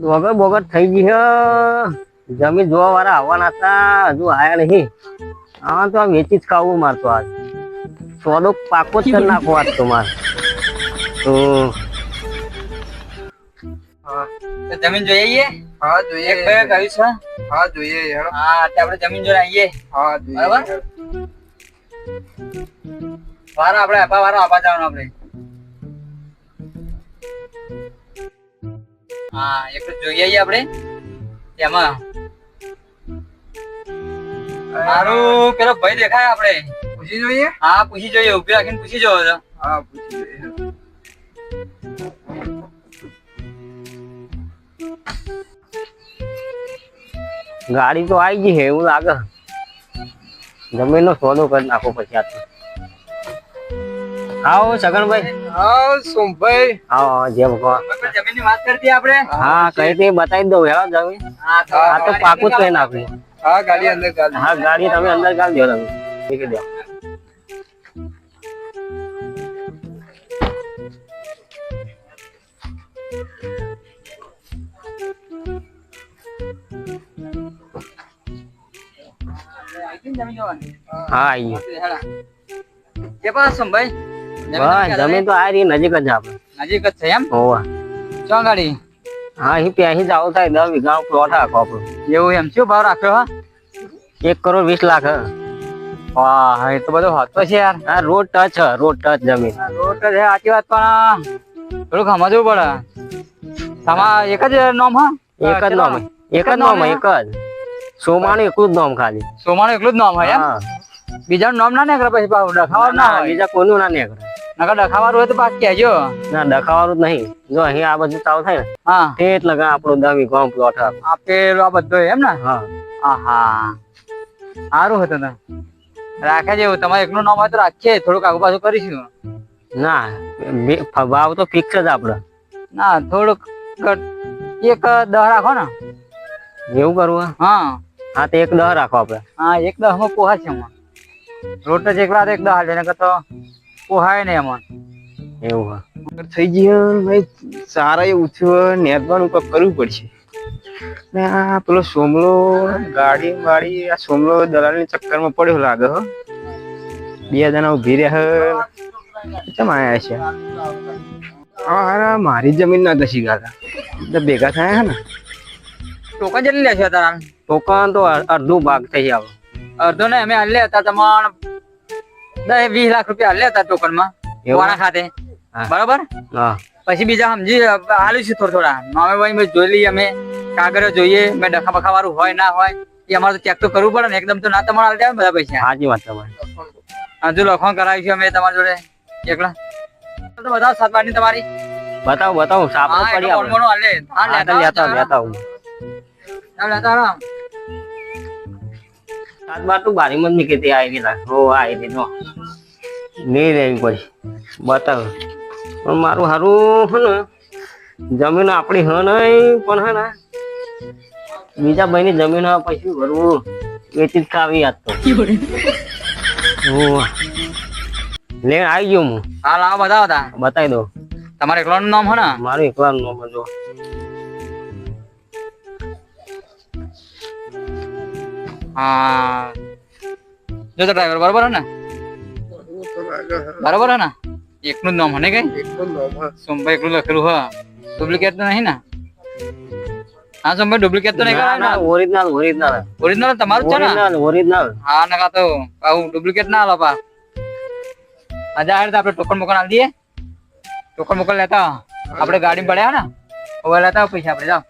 વગર બોગર થઈ ગઈ છે જમીન જોવા વાળા આવવાના હતા હજુ આયા નહીં. હા તો આ વેચી જ ખાવું મારતો આજ. સોદો પાકો જ કરી નાખો આજ તો માર. તો જમીન જોઈ આવીએ હા જોઈએ. એક ભાઈ કહ્યું છે હા? જોઈએ. હેડો. હા તે આપણે જમીન જોઈ આવીએ હા જોઈએ. બરાબર. વારો આપણે આપા વારો આપા જવાનું આપણે. હા એક તો જોઈ આવીએ આપણે. તેમાં મારું પેલો ભાઈ દેખાય આપણે. પૂછી જોઈએ? હા પૂછી જોઈએ ઊભી રાખીને પૂછી જોવો છો હા પૂછી જોઈએ. ગાડી તો આવી ગઈ છે એવું લાગે. જમીન નો સોદો કરી નાખો પછી આ તો. આવો સગનભાઈ હા સોમભાઈ. આવો જે જેમ કહો જમીનની વાત કરતી આપણે? હા કઈ તે બતાવી દઉં હેલો જમીન. હા તો પાકું જ નાખ્યું. હા ગાડી અંદર ગાડી. હા ગાડી તમે અંદર ગાળ દો તમે ઠીક દો. હા આવી ગયો. કે પાસ સંભાઈ બસ જમીન તો આ રહી નજીક જ આપણે. નજીક જ છે એમ? હોવા. ચો ગાડી? હા અહીં પ્યાહી જ આવું થાય દસ વીઘા પ્લોટ આખો આપણો. એવું એમ? શું ભાવ રાખ્યો હા? એક કરોડ વીસ લાખ. વાહ એ તો બધો હતો છે યાર. હા રોડ ટચ રોડ ટચ જમીન. રોટ છે સાચી વાત પણ થોડુંક સમજવું પડે. તમારા એક જ નોમ હા? એક જ નામ એક જ નામ એક જ. સોમાનું એકલું જ નામ ખાલી. સોમાનું એકલું જ નામ હોય એમ? હા. બીજાનું નામ ના નીકળે પછી ના ના, બીજા કોનું ના નીકળે. નકર ડખાવાનું હોય તો પાછ કહેજો. ના ડખાવાનું જ નહીં. જો અહીં આ બધું તાવ થાય ને હા. તે જ લગા આપણો દસ ગામ પ્લોટ આપેલો આ બધો એમ ને? હા. આહા. સારું હતું ને. રાખે જેવું તમારે એકનું નામ હોય તો રાખીએ. થોડુંક આગુ પાછું કરીશું. ના ભાવ તો ફિક્સ જ આપડે. ના થોડુંક એક દહ રાખો ને. એવું કરવું હા. હા તો એક દહ રાખો આપડે. હા એક દહમાં પોહા છે રોટ જ એકલા એક દહ હાલે. ને તો પોહાય નહીં એમાં. એવું હા. થઈ ગયું ભાઈ સારા એવું થયું નેરવાનું કંઈક કરવું પડશે. ને આ પેલો સોમલો ગાડી વાળી આ સોમલો દલાલની ચક્કરમાં પડ્યો લાગે હો. બે જણા ઊભી રહ્યા કેમ આયા છે? હા મારી જમીન ના દસી ગયા ભેગા થયા હે ને. ટોકન જેટલી લેશે તારા? ટોકન તો અડધો ભાગ થઈ આવે અડધો ને અમે હાલે હતા તમારે દસ વીસ લાખ રૂપિયા હાલે હતા ટોકનમાં વાળા ખાતે બરોબર? પછી બીજા સમજી હાલીશું થોડા થોડા. નામે ભાઈ જોઈ લઈએ અમે કાગળ જોઈએ મેં ડખા બખા વાળું હોય ના હોય એ અમારે તો ચેક તો કરવું પડે ને એકદમ તો ના તમારે હાલ જાય બધા પૈસા. સાચી વાત તમારી. હજુ લખવાનું કરાવીશું અમે તમારી જોડે. એકલા. તો બતાવો સાત બારની તમારી. બતાવો બતાવો સાપડો પડી આપણે. લેતા લેતા લેતા. લેતા આવો. સાત બાર તો બારી માં નીકળી આવી ગયેલા હો આવી નો નહીં રહેવી પછી બતાવ. પણ મારું સારું હે ને જમીન આપણી હ નહીં પણ હે ને બીજા ભાઈની જમીન હે પછી ભરવું. વેચી જ ખાવી આજ તો. લે આવી ગયો હું. હા લાવો બતાવો બતાવી દો. તમારે એકલાનું નામ હે ને? મારું એકલાનું નામ જો. હા. જો તો ડ્રાઈવર બરોબર હે ને? બરોબર હે ને? એકનું જ નામ હે ને કઈ? સોમભાઈ એકલું લખેલું હા. ડુપ્લિકેટ તો નહીં ને? હા સોમભાઈ ડુપ્લિકેટ તો નહીં ના કરાય ને? Original original. ઓરિજિનલ તમારું છે ને? Original original. હા નકા તો આવું ડુપ્લિકેટ ના આલો પા. આજે આ તો આપણે ટોકન મોકન આલી દઈએ. ટોકન મોકન લેતા. આપણે ગાડી પડ્યા ને? હવે લેતા પૈસા આપણે જાઓ.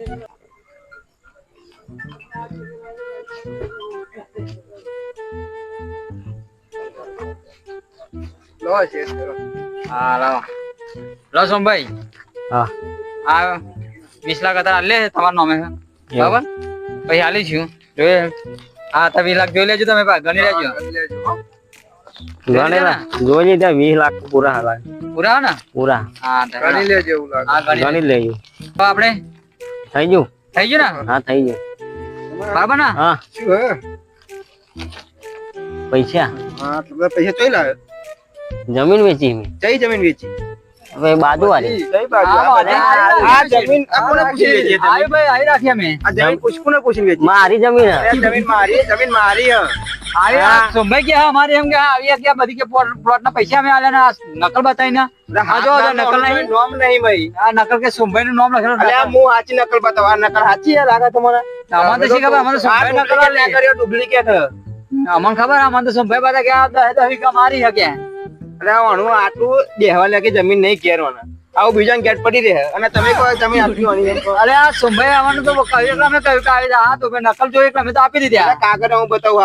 લો હા લાવો. લો સોમભાઈ. હા. આ વીસ લાખ હાલે તમારું નામે બરાબર? પછી હાલી છું. જોઈએ. હા તમે વીસ લાખ જોઈ લેજો તમે ગણી લેજો. ગણેલા જોઈ લીધા વીસ લાખ પૂરા હાલા. પૂરા ને? પૂરા. હા ગણી લેજો એવું લાગે. હા ગણી ગણી લેજો. તો આપણે થઈ ગયું? થઈ ગયું ને? હા થઈ ગયું. બાબા ના હા? પૈસા? હા પૈસા ચોઈ લાવ્યો જમીન વેચી મેં કઈ જમીન વેચી? હવે બાજુ વાળી કઈ બાજુ? આ આ બાજુ. આ જમીન આ કોને પૂછી વેચી આવી ભાઈ આઈ રાખી અમે. આ જમીન પૂછ કોને પૂછીને વેચી મારી જમીન. જમીન મારી જમીન મારી હે. આવી આ સોમભાઈ કે હા, અમારે એમ કે આવી હતી બધી કે પ્લોટ ના પૈસા અમે આલ્યા નકલ બતાવી ને. નકલ નહીં. નોમ નહીં ભાઈ. આ નકલ કે સોમભાઈ નું નામ લખેલું. હું સાચી નકલ બતાવવા નકલ સાચી હે લાગે તમારે? અમને તો શી ખબર? અમને તો સોમભાઈ નકલ ડુપ્લિકેટ કર્યો? ડુપ્લિકેટ હે. અમને ખબર? અમને તો સોમભાઈ બધા કે આ દહે દહ મારી હકે. આનું આટલું દેહવા લાગે જમીન નહીં ઘેરવાના. આવું બીજાને ગેટ પડી રહે. અને તમે કહો કહો. અરે આ સોમભાઈ આવવાનું તો કહ્યું એટલે અમે કહ્યું કે આવી હા તો ભાઈ નકલ જોઈ એટલે અમે તો આપી દીધી. કાગળ હું બતાવું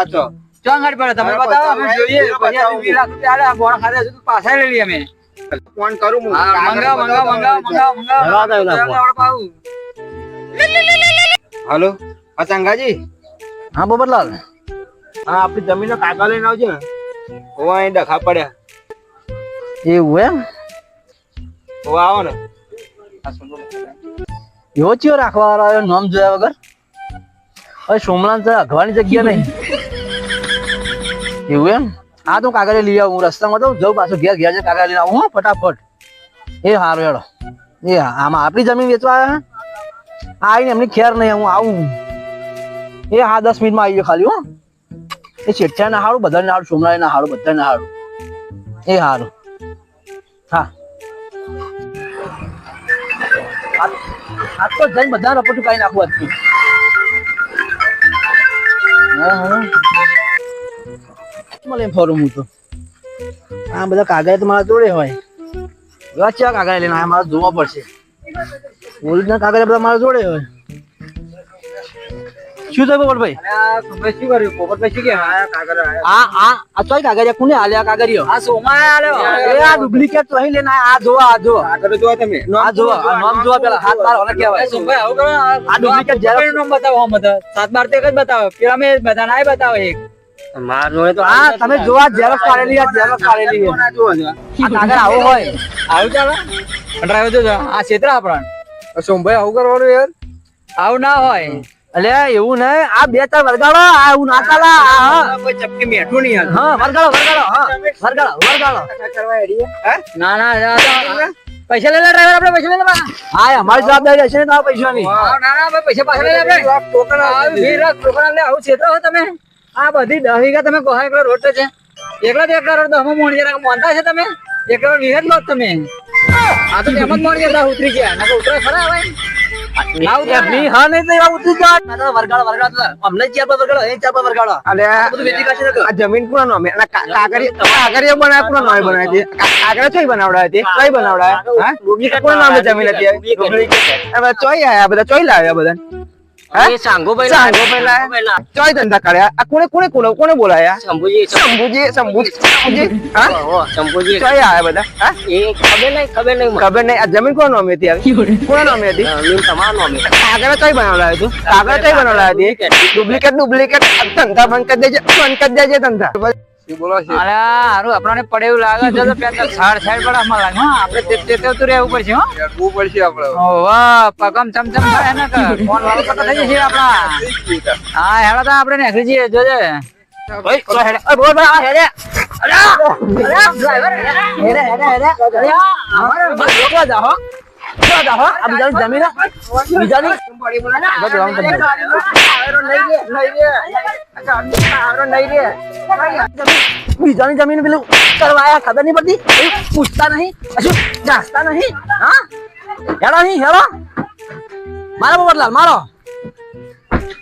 પડે તમે અમે જોઈએ. પછી છે તો પાછા લઈ લઈએ અમે. ફોન કરું હું. હા, કાગળ મંગાવ મંગાવ બતાવો. મંગાવ મંગાવ મંગાવ. જવા દો એના ફોન. આપણે પાવું. હલો? હા ચંગાજી હા બોબરલાલ. હા આપણી જમીન નો કાગળ લઈને આવજો ને. હું અહીં ડખા પડ્યા. એવું એમ? હું આવો ને. એવો ચિયો રાખવા વાળો આવ્યો નામ જોયા વગર? હવે સોમનાથ તો અઘવાની જગ્યા નહીં. એવું એમ? હા તો કાગળ લઈ આવું હું રસ્તામાં તો જઉં પાછું ઘેર ઘેર જઈને કાગળ લઈને આવું હા ફટાફટ. એ હારો હેડો. એ આમાં આપણી જમીન વેચવા આવ્યા હા? આવીને એમની ખેર નહીં હું આવું. એ હા દસ મિનિટમાં આવી ગયો ખાલી હો. એ શેઠિયા ના હારું બધાને હારું સોમનાથ ના હારું બધાને હારું. એ હારું. હા. આ- આ તો જઈને બધા રપોટું કાઢી નાખવું આજથી. મળે ફરું હું તો? આ બધા કાગળ તો મારા જોડે હોય. એવા ચા કાગળ લઈને આ મારે જોવા પડશે. ઓરિજિનલ કાગળ બધા મારા જોડે હોય. શું થયું પોપટભાઈ શું કર્યું? પોપટભાઈ શું કે હા કાગળ આ આ આ ચોય કાગળિયા કોને હાલ્યા કાગળિયો? આ સોમાએ આલ્યો. એ આ ડુપ્લિકેટ તો અહીં લઈને આ જોવા આ જો કાગળ જોવા તમે. આ જોવા આ નામ જોવા પેલા હાથ બાર હોને કહેવાય. આ ડુપ્લિકેટ ઝેરોક્સ માર તો તમે કાઢેલી આ ઝેરોક્સ કાઢેલી આ જુઓ છો. આ કાગળ આવો હોય. આવું ચાલો? ડ્રાઈવર જો જો, આ ક્ષેત્ર આપણા સોમભાઈ આવું કરવાનું યાર. આવું ના હોય. અલે એવું નહીં આ બે ચાર વરગાડો આ એવું ના ચાલે આ, કોઈ ચપકી મેઠું નહીં હા વરગાડો વરગાડો હા. વરગાડો વરગાડો? ના ના ના, ના. પૈસા લઈ લે ડ્રાઈવર આપણે પૈસા લઈ લે હા અમારી જવાબદારી હશે ને તમારા પૈસાની ના. ના ભાઈ પૈસા પાછા લઈ લે આપણે. આવું ભીડ રાખ, લે, આવું છેતરો હો તમે. આ બધી વીઘા તમે કહો એકલો રોડ તો છે. એકલા તો એકલા રોડ દસમો મોણ જરા મોનતા છે તમે. એકલા વિહત લો તમે. આ તો એમ જ મોણ જરા ઉતરી ગયા. ના ઉતરે ખરા હવે જમીન કોના નામે અને કા- કાગળિયા કાગળિયા બનાવ્યા કોના નામે બનાવી? હતી કા- કાગળિયા ચોય બનાવડાવી હતી હા? નામે જમીન હતી ચોય આયા બધા ચોય લાવ્યા બધા? એ સાંગોભાઈ સાંગોભાઈ. ચોય ધંધા કર્યા આ કોને કોને કોને કોને બોલાયા? શંભુજી શંભુજી શંભુજી શંભુજી. હા શંભુજી. ચોય આયા બધા. હા? એ ખબર નહીં ખબર નહીં ખબર નહીં. આ જમીન કોના નામે હતી આવી? કોના નામે હતી? જમીન તમારા નામે. કાગળ બનાવડાવી હતું. કાગળ ચોય બનાવડાવી હતી. Duplicate duplicate. ધંધા બંધ કરી દેજે. બંધ કરી દેજે ધંધા. અરે હારું આપણને પડે એવું લાગે છે તો પેલા સાડ સાડ પર આમાં લાગે આપણે તે તે તે ઉતરી આવવું પડશે હો પડશે આપડે ઓ વાહ પગમ ચમચમ થાય ને ફોન વાળો પતો થઈ જશે આપણા હા હેડો તો આપણે નીકળી જઈએ જોજે ઓય, ચલો હેડે. ઓય, બોલ, બોલ, હેડે. અરે, અરે, ડ્રાઈવર, હેડે, હેડે, હેડે. અરે, અમારે લોકો જાહો જાહો રોકવા જા, હો. આ બીજાની જમીન, બીજાની. બીજાની જમીન પેલું કરવા આયા ખબર નહીં પડતી? પૂછતા નહીં? કશું જાણતા નહીં? હા? હેડો નહીં હેડો. મારો પોપટલાલ મારો.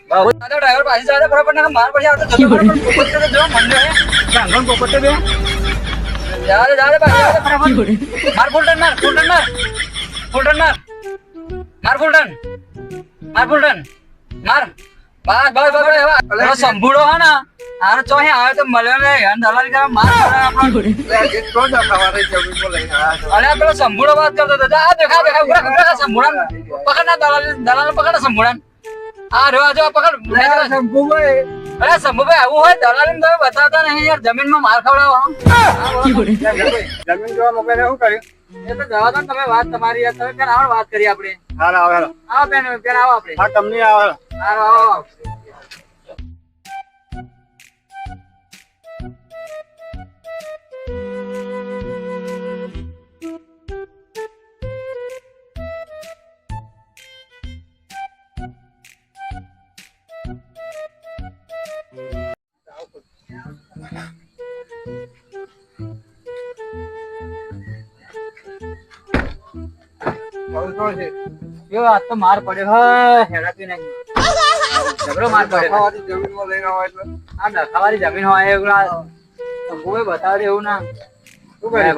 ડ્રાઈવર પાછી જાય બરાબર ના માર પછી આવતો જતો બરાબર જો મંડે હે. જાંગણ બે જા રે જા રે પાછી માર ફૂલટન માર ફૂલટન માર. ફૂલટન માર. માર ફૂલટન માર ફૂલટન માર. બસ બસ બસ બસ સંભૂળો હે ને આને ચોહે આવે તો મળ્યો ને અને દલાલી કરે માર આપણો. અરે પેલો સંભૂળો વાત કરતો હતો. આ દેખા દેખા ઊભા ઊભા સંભૂળા પકડ ના દલાલ દલાલ પકડ સંભૂળા આ રહ્યો આ જો આ પકડ. અરે શંભુભાઈ આવું હોય દલાલી તમે બતાવતા નહીં યાર જમીનમાં માર ખવડાવો જમીન જોવા મોકલે શું કર્યું? એ તો જવા દો તમે વાત તમારી યાર તમે પેલા આવો વાત કરી આપણે. આવો બેન આવો આપણે. તમને આવો. કરોડ છે. જો આજ તો માર પડે હા હેડાતી નહીં જબરો માર પડે જમીનમાં લઈને આવો એટલે. આ નખાવાળી જમીન હોય એવું આ કોઈ બતાવે એવું ના. શું કરે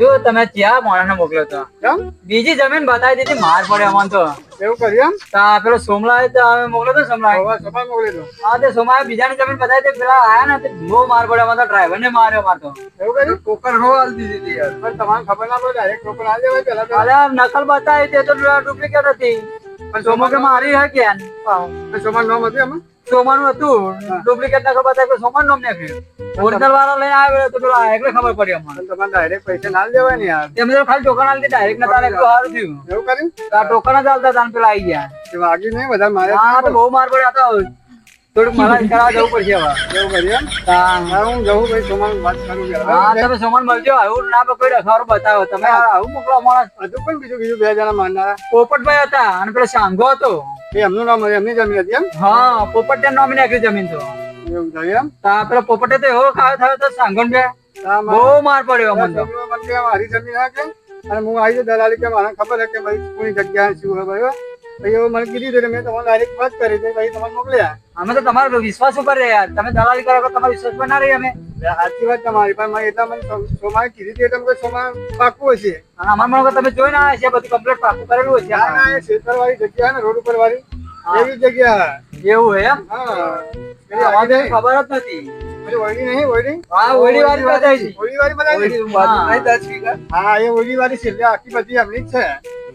જો તમે ક્યાં માણસને મોકલ્યો તો? કેમ? બીજી જમીન બતાવી દીધી માર પડે અમને તો. એવું કર્યું એમ? પેલો સોમલા તો અમે મોકલ્યો તો સોમલા હવા મોકલી દો હા તે સોમાએ બીજાની જમીન બતાવી દે પેલા આયા ને તે બહુ માર પડે અમારે ડ્રાઈવર ને માર્યો મારતો એવું કર્યું? કોકર હો આલી દીધી હતી યાર. પણ તમારે ખબર ના પડે ડાયરેક્ટ ટોકન આલી દેવાય પેલા અરે નકલ બતાવી તે તો ડુપ્લિકેટ હતી. પણ સોમા કે મારી હે કે સોમા નામ હતી એમાં? સોમાનું હતું. ડુપ્લિકેટ નકલ બતાવી તો સોમાન નોમ નાખ્યું ઓરિજિનલ વાળા લઈને આવ્યો તો પેલા એટલે ખબર પડી અમારે. તમારે ડાયરેક્ટ પૈસા ના દેવાય ને યાર. એમને ખાલી ટોકન આલતી ડાયરેક્ટ તારે ને સારું થયું. એવું કર્યું? આ ટોકન જ આલતા તાન પેલા આવી ગયા. વાગી નહીં બધા મારે હા તો બહુ માર પડ્યા તો થોડુંક મારા કરાવવા જવું પડશે હવે. એવું કર્યું હા હું જવું ભાઈ સોમાન વાત કરું હા તમે સોમાન મળજો. આવું ના પકડ્યો રખાવાનું બતાવો. તમે આવું મોકલો માણસ હજુ પણ બીજું બીજું બે જણા માનનારા? પોપટભાઈ હતા અને પેલો સાંગો હતો. એ એમનું નામ એમની જમીન હતી એમ? હા પોપટ નોમી નાખી જમીન તો. એવું થયું એમ? તા પેલો પોપટે તો એવો ખાવ થયો તો સાંગણ બે. બહુ માર પડ્યો મને તો મારી જમીન હા કે અને હું આવી દલાલી કે મને ખબર હે કે ભાઈ કોઈ જગ્યા શું હોય બરાબર પછી એવું મને કીધું એટલે મેં તમારે ડાયરેક્ટ વાત કરી હતી ભાઈ તમને મોકલ્યા. અમે તો તમારો વિશ્વાસ ઉપર રહ્યા. તમે દલાલી કરો તમારા વિશ્વાસ પર ના રહી અમે? સાચી વાત તમારી પણ મને એટલા મને સોમાએ કીધી હતી એટલે મને પાકું હશે. અને અમારા મને તમે જોઈ ના છે બધું કમ્પ્લીટ પાકું કરેલું છે હા ના એ શેતર વાળી જગ્યા ને રોડ ઉપર વાળી. એવી જગ્યા એવું હે એમ? હા. ખબર જ નથી. હા એ ઓળી વાળી છે આખી બધી એમની જ છે.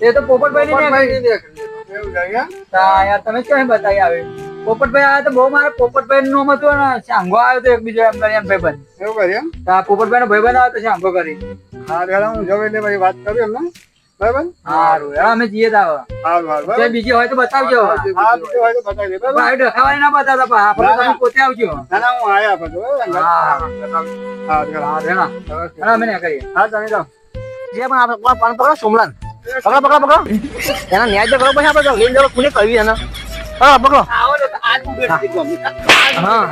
એ તો પોપટભાઈ. ની એવું છે એમ? યાર તમે ક્યાં બતાવી આવે? પોપટભાઈ આવ્યા તો બહુ મારે પોપટભાઈ નું હતું ને શાંગો આવ્યો તો એક બીજો એમ કરી એમ ભાઈબંધ. એવું કર્યું એમ? પોપટભાઈ નો ભાઈબંધ આવ્યો તો શાંગો કરી. હા રેડા હું જવું એટલે ભાઈ વાત કરું એમને. બરાબર? સારું અમે જઈએ તા હવે. હારું હારું જે બરાબર બીજી હોય તો બતાવજો. હા બીજું હોય તો બતાવી બરાબર? ડખાવાની ના બતાવતા આપણે તમે પોતે આવજો. ના ના હું આયા પછી હા. હા હા રેણા રેણા અમે ના કરીએ. હા તમે જાઓ જે પણ આપણે પાન પકડો સોમલાન પકડો પકડો પકડો. એના ન્યાય તો કરો પછી આપણે લઈને જવા કોને કહી એને? હા પકડો. હા.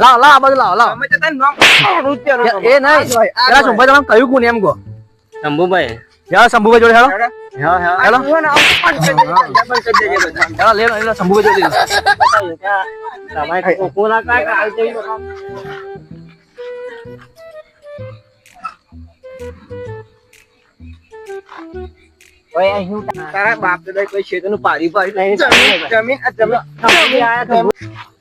લાવ લાવ બાજુ લાવ લાવ. એ નહીં. પેલા સોમભાઈ તમે કહ્યું કોને એમ કહો? શંભુભાઈ. યાર શંભુભાઈ જોડે હેલો હેલો હેલો લે લો શંભુભાઈ જોડે તારા બાપ દાદા કોઈ જમીન આ જમીન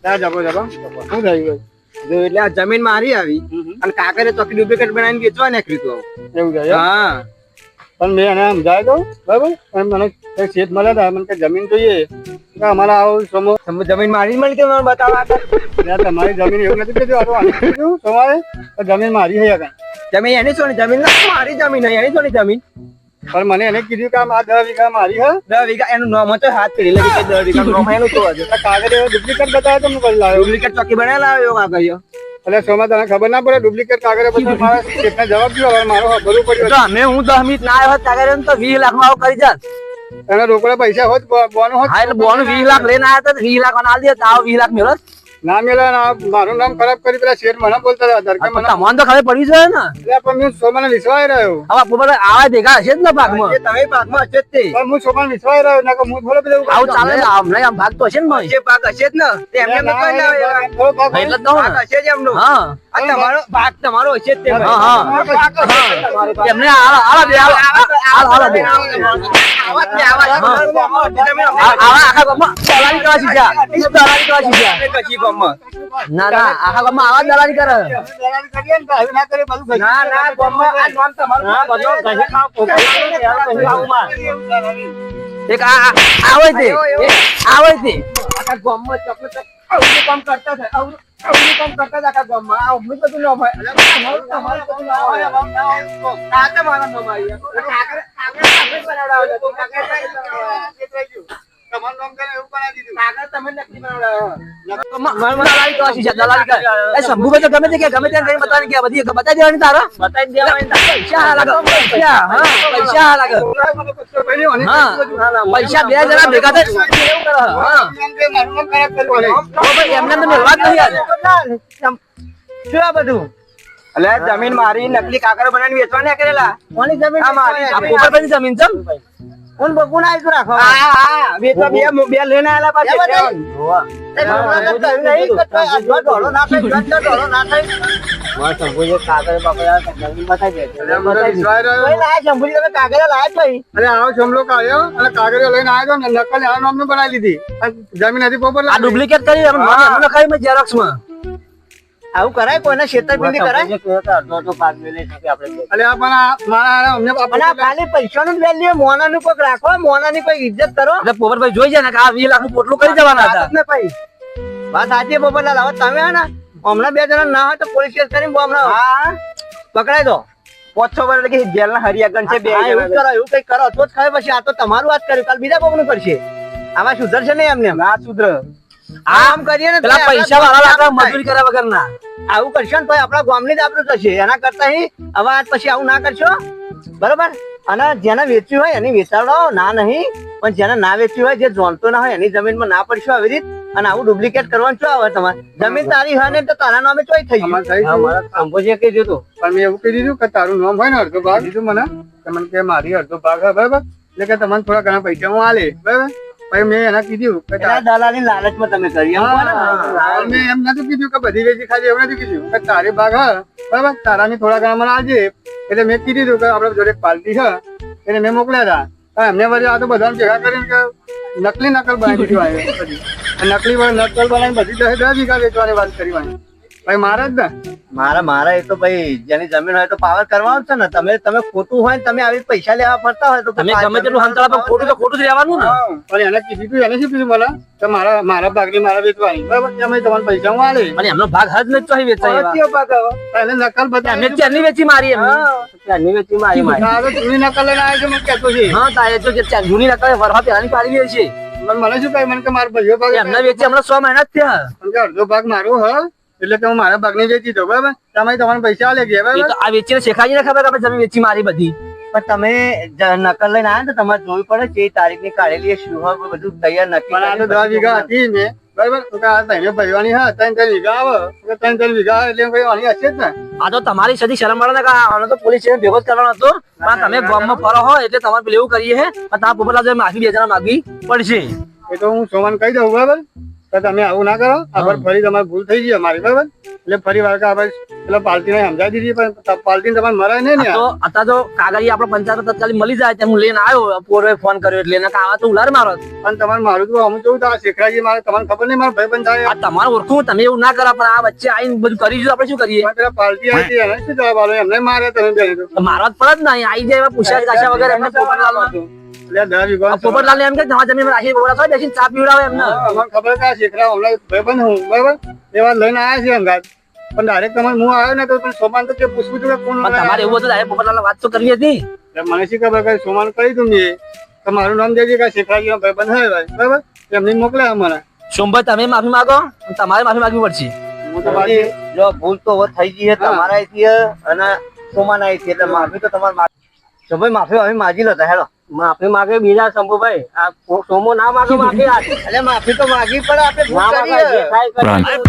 ત્યાં જબો જબો શું થયું જો એટલે આ જમીન મારી આવી. અને કાકરે ચોકી ડુપ્લિકેટ બનાવીને વેચવા નાખ્યું તું. એવું થયું હા. પણ મેં એને સમજાવ્યો બરાબર? પણ મને શેત મળ્યા હતા મને જમીન જોઈએ. અમારા આવું જમીન મારી મળી હતી મને બતાવવા તમારી જમીન એવું નથી કીધું આ તો આને કીધું તમારે જમીન મારી છે કાંઈ જમીન એની સોની જમીન મારી જમીન નહીં એની સોની જમીન. પણ મને એને કીધું કે આ દસ વીઘા મારી હા. દસ વીઘા એનું નામ હતો હાથ કરી લે કે દસ વીઘા નામ એનું તો કાગળ એવો ડુપ્લિકેટ બતાવ્યો તમને કરી લાવ્યો. ડુપ્લિકેટ ચોકી બનાવેલા આવ્યો કાકરીઓ એટલે સોમાં તને ખબર ના પડે ડુપ્લિકેટ કાગળ પછી મારા કેટલા જવાબ દીધો મારો ભરવું પડ્યું તો અમે હું દસ મિનિટ ના આવ્યો કાગળ તો વીસ લાખમાં આવું કરી જાત. એના રોકડા પૈસા હોત બોનો હોત હા એટલે બોનું વીસ લાખ લઈને આયા તો 20 લાખ મને આલી દે તાવ 20 લાખ મેળો. ના મેળા ના મારું નામ ખરાબ કરી પેલા શેર મને બોલતા હતા કે મને તમને તો ખબર પડી છે ને. એટલે પણ હું સોમાને વિશ્વાય રહ્યો. હવે પોપર આવા ભેગા હશે જ ને એ તમે પાકમાં હશે જ તે. પણ હું સોમાને વિશ્વાય રહ્યો નકર હું થોડો પેલો આવ ચાલે ને આમ નહીં આમ ભાગ તો હશે ને ભાઈ. ભાગ હશે જ ને એમ એમ કોઈ ના ભાગ હોય. એટલે તો કહું ને. હશે જ એમનો. હા. તમારો ભાગ તમારો હશે તે હા હા એમને આલા આલા બે આલા આલા બે આવા આખા ગામમાં દલાલી કરવા શીખ્યા દલાલી કરવા શીખ્યા ના ના આખા ગામમાં આવા દલાલી કરે દલાલી કરીએ ને હવે ના કરે બધું ના ના ગામમાં આ નામ તમારું હા બધો ઘસે ખાવ પોતાની યાર પછી આવું માર. એક આ આવે છે આવે છે આખા ગામમાં ચોકલેટ આવું કામ કરતા થાય આવું આવું કામ કરતા આ અમૃત બધું આગળ આગળ આપણે તો શંભુભાઈ તો ગમે તે ગમે ત્યાં કઈ બતાવી બધી બતાવી દેવાની તારા. બતાવી દેવાની પૈસા લાગે. પૈસા હા પૈસા લાગે. પૈસા બે જણા ભેગા થાય. એમને તો મેળવા જ નહીં શું આ બધું? એટલે જમીન મારી નકલી કાકરો બનાવી વેચવા ના કરેલા? કોની જમીન મારી જમીન. હતી? કોણ બકુન આવ્યું તું રાખવા હા હા. બે બે લઈને આયેલા બે બધા? એકાવન. એ છોકરા કરતા એવું નહીં કરતા, આ જો ઢોળો ના થાય, જો ઢોળો ના થાય. મારા શંભુજી કાગળ બાપા જમીન હતી ડુપ્લિકેટ કરી ઝેરોક્સમાં. આવું કરાય? કોઈને છેતરપિંડી કરાય? ખાલી વેલ્યુ કોઈક રાખો કોઈ ઇજ્જત કરો. એટલે પોપટભાઈ જોઈ જાય ને આ વીસ લાખનું પોટલું કરી જવાના હતા. ને ભાઈ વાત સાચી પોપટલાલ હવે તમે ને હમણાં બે જણા ના હોય તો પોલીસ કેસ કરીને હમણાં હા. પકડાઈ દો. પોછો વર્ષ લગી જેલના હરિયાગન છે બે એવું કરો એવું કઈ કરો. તો જ ખબર પછી આ તો તમારું વાત કર્યું. કાલ બીજા કોકનું કરશે. આમાં સુધરશે નહીં એમને. ના સુધર. આમ કરીએ ને પેલા પૈસા વાળા લાકડા મજૂરી કર્યા વગર ના આવું કરશો ને તો આપણા ગામની જ આપડે થશે. એના કરતા હવે આજ પછી આવું ના કરશો. બરોબર? અને જેને વેચ્યું હોય એની વેચાડો ના નહીં પણ જેને ના વેચ્યું હોય જે જોનતો ના હોય એની જમીનમાં ના પડશો આવી રીત. અને આવું ડુપ્લિકેટ કરવાનું શું આવે તમારે? જમીન તારી હોય ને તો તારા નામે ચોઈ થઈ ગયું. અમારે થઈ હા ગયું. મારા હતું પણ મેં એવું કહી દીધું કે તારું નામ હોય ને અડધો ભાગ. દીધું મને. તમને કે મારી અડધો ભાગ હોય બરાબર? એટલે કે તમને થોડા ઘણા પૈસા હું આલે બરાબર? પછી મેં એના કીધું કે એના દલાલી લાલચમાં તમે કરી. એમ મેં નથી કીધું કે બધી વેચી ખાધી એવું નથી કીધું. કે તારી ભાગ હ બરાબર? તારાની થોડા ઘણા મને આલજે. એટલે મેં કીધું કે આપણે જોડે પાર્ટી છે એટલે મેં મોકલ્યા હતા એમને વચ્ચે આ તો બધાને ભેગા કરીને કે નકલી નકલ બનાવી દીધું બધી. નકલી વળી નકલ બનાવી બધી દસ દસ વીઘા વેચવાની વાત કરી ભાઈ મારે જ ને. મારા મારા એ તો ભાઈ જેની જમીન હોય તો પાવર કરવાનો છે ને. તમે તમે ખોટું હોય તમે આવી પૈસા લેવા પડતા હોય તો તમે ગમે તેટલું હંતાળા પણ ખોટું તો ખોટું જ રહેવાનું ને. પણ એને કીધું તું એને શું કીધું મને? કે મારા મારા ભાગની મારા વેચવાની. બરાબર એમાં તમારા પૈસા હું આલે અને એમનો ભાગ હજ નથી ચોહી વેચાય એવા. કયો ભાગ? એને નકલ એમને અમે ચારની વેચી મારી એમ ત્યાંની વેચી મારી મારી. આ તો જૂની નકલ લઈને આવ્યો છે મને કહેતો છે. હા તા એ તો જે જૂની નકલ વરહા પહેલાની પાડી છે. મને મને શું કહે? મને કે મારો ભાઈઓ ભાગ એમને વેચી હમણાં સો મહિના જ થયા. અડધો ભાગ મારો હ. એટલે તો હું મારા ભાગની વેચી દઉં બરાબર? તમે તમારે પૈસા આલે ગયા બરાબર? આ વેચીને શેખાજી ને ખબર આપણે જમીન વેચી મારી બધી. પણ તમે નકલ લઈને આવ્યા ને તમારે જોવી પડે કે એ તારીખની કાઢેલી શું હોય બધું તૈયાર નક્કી પણ આ તો દસ વીઘા હતી મેં બરાબર? ભરવાની હા ત્રણ ત્રણ વીઘા આવે. ત્રણ ત્રણ વીઘા એટલે હશે જ ને. આ તો તમારી સદી શરમ વાળા ને આનો તો પોલીસ સ્ટેશન ભેગો જ કરવાનો હતો. પણ તમે ગામમાં ફરો હો એટલે તમારે પેલું એવું કરીએ હે. પણ તમારા માફી બે જણા માગવી પડશે. એ તો હું સોમાન કહી દઉં બરાબર? તો તમે આવું ના કરો. આબર ફરી તમારી ભૂલ થઈ ગઈ અમારી બરાબર? એટલે ફરી વાર આપણે પેલા પાલટીને સમજાવી દીધી પણ પાલટી તમારે મરાય નહીં ને તો અત્યારે તો કાગળી આપણે પંચાયત તત્કાલી મળી જાય તેમ હું લઈને આવ્યો પોરે ફોન કર્યો એટલે એને આવા તો ઉલાર મારો. પણ તમારે મારું તો અમુક જોયું તમારે શેખરાજી મારે તમને ખબર નહીં મારો ભાઈ બંધ થાય તમારે ઓળખું તમે એવું ના કરા પણ આ વચ્ચે આવીને બધું કરી દીધું આપણે શું કરીએ? પેલા પાલટી આવી એને શું જવાબ આવ્યો એમને મારે તમે મારવા જ પડે જ નહીં આવી જાય પૂછ્યા વગર એમને વીઘા પોપટલાલ એમ કે જમીન રાખી પોપટલાલ થોડી બેસીને ચા પીવડાવે એમને. અમને ખબર કે શેખરા હમણાં ભાઈબંધ હું બરાબર? એવા લઈને આવ્યા છે અંગાત. પણ ડાયરેક્ટ તમારે હું આવ્યો ને તો સોમાન તો કે પૂછવું કે કોણ તમારે એવું હતું ડાયરેક્ટ પોપટલાલ વાત તો કરી હતી. મને શી ખબર કે સોમાન કરી તું મેં? મારું નામ દેજે કે શેખરાજી ભાઈબંધ હોય ભાઈ. બરાબર? એમને મોકલ્યા મને સોમભાઈ તમે માફી માંગો. તમારે માફી માંગવી પડશે. હું તો જો ભૂલ તો હવે થઈ ગઈ છે. તમારા અને સોમાના અહીંથી એટલે માફી તો તમારે માગ- તો માફી માજી માગી લો હેલો હેડો. માફી માગે બીજા શંભુભાઈ. આ સોમો ના માગે માફી આપે એટલે માફી તો માગી પણ આપણે